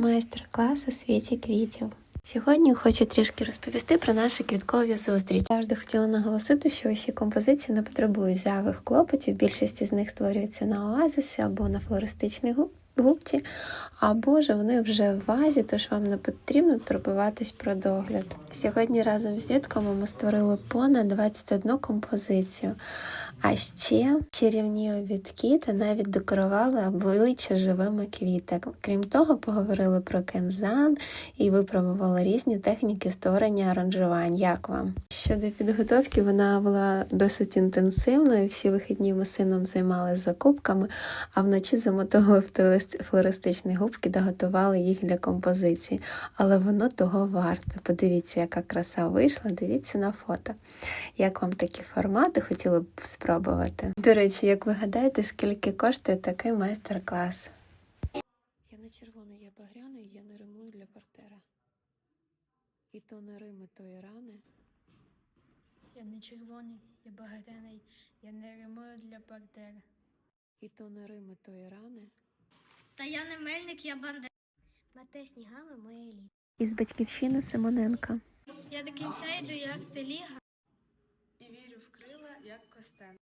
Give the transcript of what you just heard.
Майстер-клас світі квітів. Сьогодні хочу трішки розповісти про наші квіткові зустрічі. Завжди хотіла наголосити, що усі композиції не потребують зайвих клопотів. Більшість із них створюється на оазисі або на флористичний гу- губці, або ж вони вже в вазі, тож вам не потрібно турбуватись про догляд. Сьогодні разом з дітками ми створили понад 21 композицію. А ще чарівні обідки та навіть декорували обличчя живими квітами. Крім того, поговорили про кензан і випробували різні техніки створення аранжувань. Як вам? Щодо підготовки, вона була досить інтенсивною. Всі вихідні ми сином займалися закупками, а вночі замотовували в флорист- флористичні губки та готували їх для композиції. Але воно того варте. Подивіться, яка краса вийшла. Дивіться на фото. Як вам такі формати? Хотіли б спробувати. До речі, як ви гадаєте, скільки коштує такий майстер-клас? Я не червоний, я багряний, я не римую для партера. І то не рими, то і рани. Я не червоний, я багряний, я не римую для партера. І то не рими, то і рани. Та я не мельник, я бандер. Мате снігами моє літо. Із батьківщини Симоненка. Я до кінця йду, як теліга. і вірю в крила, як костен.